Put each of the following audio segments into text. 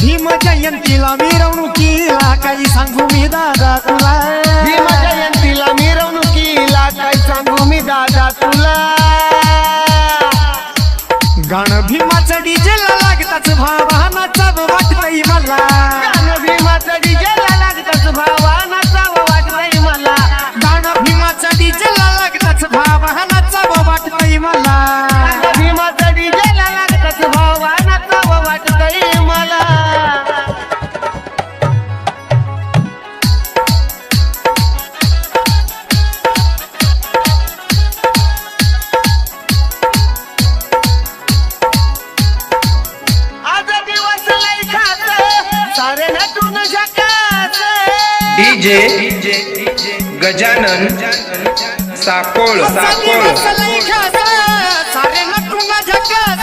भीम जयंतीला मिरवणुकीला काही सांगू मी दादा तुला. भीम जयंतीला मिरवणुकीला काही सांगू मी दादा तुला. गाणं भीमाचं डीजेला लागताच भावानाचा वाटतंय मला. डीजे गजानन साकोळ साकोळ. सारे नटून झकास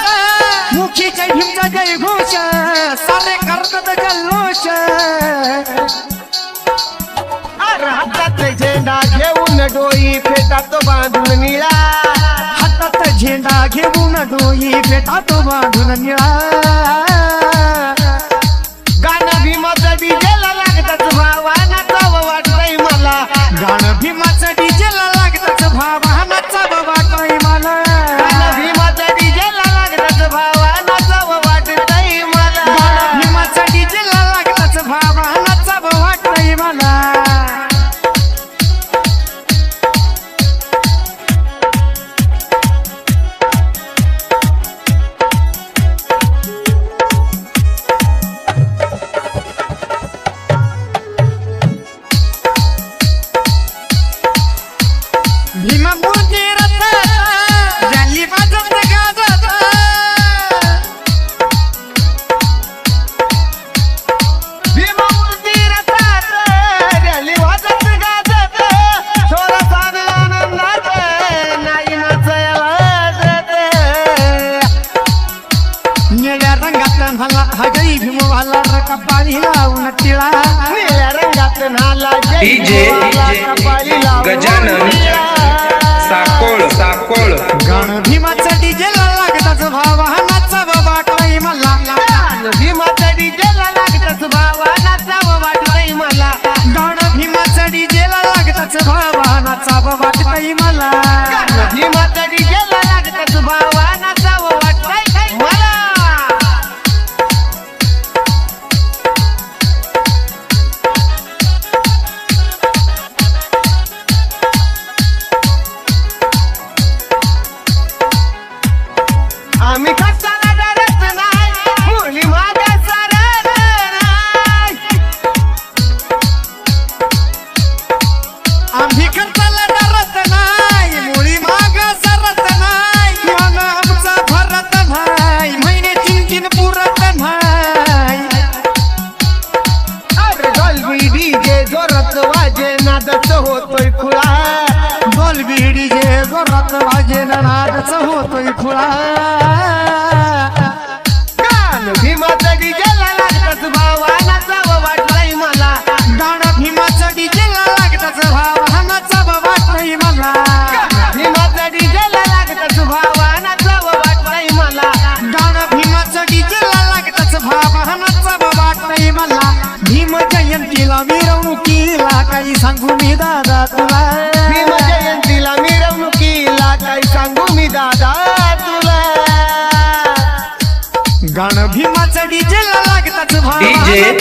मुखीच्या भीमचा जय घोष सारे करतात जल्लोष. हातात झेंडा घेऊन डोई फेटात बांधून निळा. हातात झेंडा घेऊन डोई फेटात बांधून निळा. कपाळी लावून टिळा निळ्या रंगात न्हाला डीजे. होतोय खुळा गाणं डीजे लागतच भावानाचा वाटलाय मला. गाणं भीमाचं डीजे लागतच भावानाचा वाटलाय मला. भीमाचं डीजे लागतच भावानाचा वाटलाय मला. गाणं भीमाचं डीजे लागतच भावानाचा वाटलाय मला. भीम जयंतीला मिरवणुकीला काही सांगू मी दादा. गाणं भीमाचं डीजेला लागताच भावा डीजे,